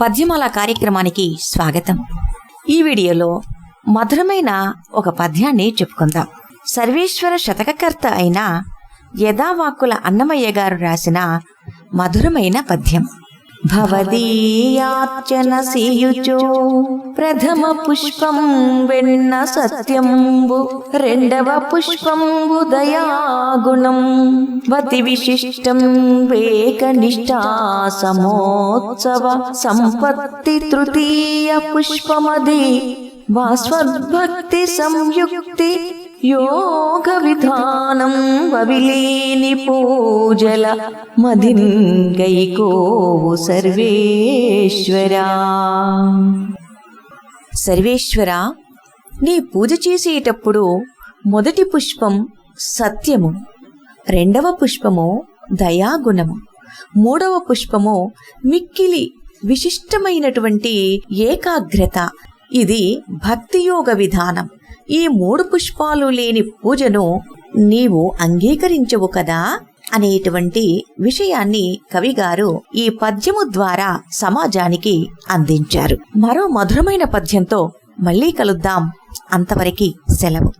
పద్యమాల కార్యక్రమానికి స్వాగతం. ఈ వీడియోలో మధురమైన ఒక పద్యాన్ని చెప్పుకుందాం. సర్వేశ్వర శతకకర్త అయిన యథావాక్కుల అన్నమయ్య గారు రాసిన మధురమైన పద్యం. భవదీయార్చన సీయుచో ప్రథమ పుష్పం వెన్న సత్యంబు. రెండవ పుష్పంబు దయాగుణం. వతి విశిష్టం వేక నిష్ఠా సమోత్సవ. సంపత్తి తృతీయ పుష్పమది. వాస్వద్భక్తి సంయుక్తి యోగ విధానం వవిలీని పూజల మదింగైకో సర్వేశ్వరా. సర్వేశ్వరా నీ పూజ చేసేటప్పుడు మొదటి పుష్పం సత్యము రెండవ పుష్పము దయాగుణము మూడవ పుష్పము మిక్కిలి విశిష్టమైనటువంటి ఏకాగ్రత. ఇది భక్తియోగ విధానం. ఈ మూడు పుష్పాలు లేని పూజను నీవు అంగీకరించవు కదా? అనేటువంటి విషయాన్ని కవిగారు ఈ పద్యము ద్వారా సమాజానికి అందించారు. మరో మధురమైన పద్యంతో మళ్ళీ కలుద్దాం. అంతవరకు సెలవు.